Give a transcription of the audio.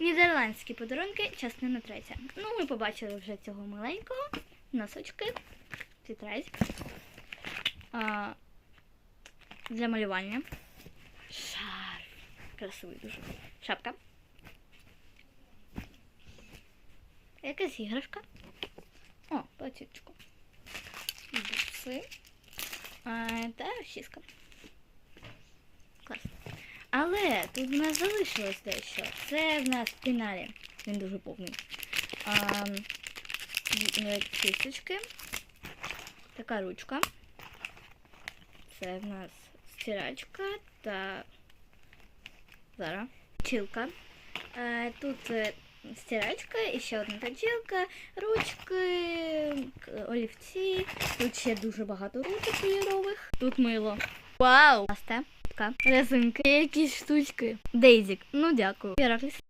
Нідерландські подарунки, частина третя. Ну, ми побачили вже цього маленького. Носочки, тетрадь. А, для малювання. Шарф. Красивий дуже. Шапка. Якась іграшка. О, платічку. Букси. А, та щіска. Але тут в нас залишилось дещо. Це в нас в фіналі. Він дуже повний. А, е, кісточки. Така ручка. Це в нас стирачка та зараз. Точилка. Е, Тут е, стирачка, і ще одна точилка, ручки, олівці. Тут ще дуже багато ручок кольорових. Тут мило. Вау! Паста, така, резинки, якісь штучки. Дейзік. Ну дякую. Піракліс.